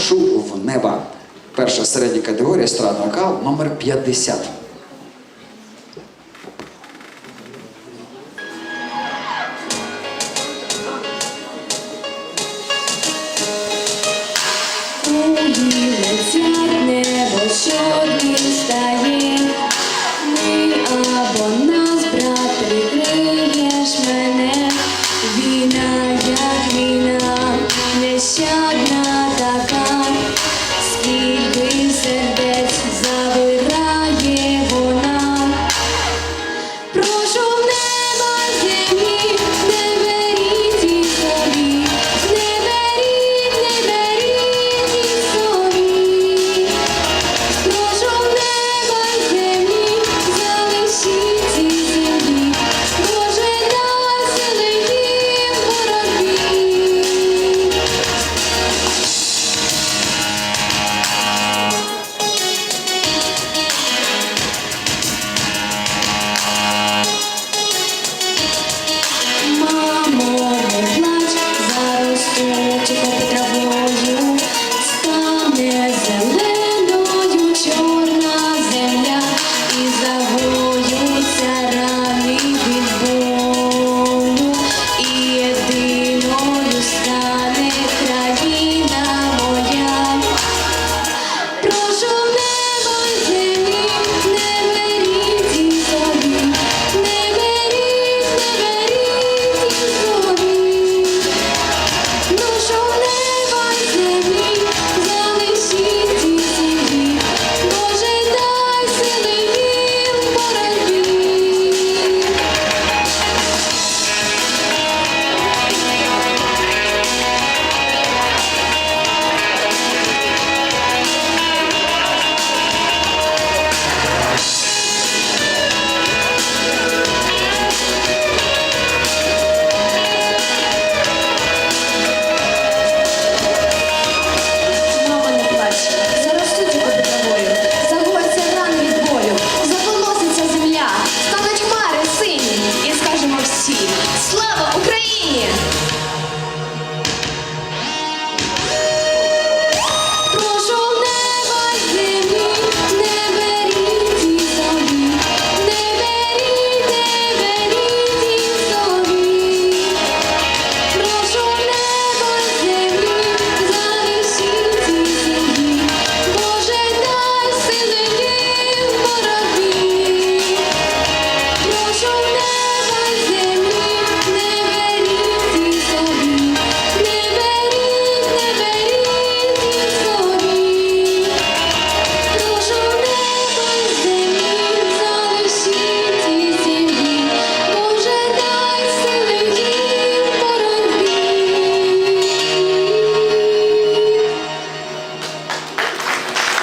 прошу в неба. Перша середня категорія естрадна кал номер 50. Thank you.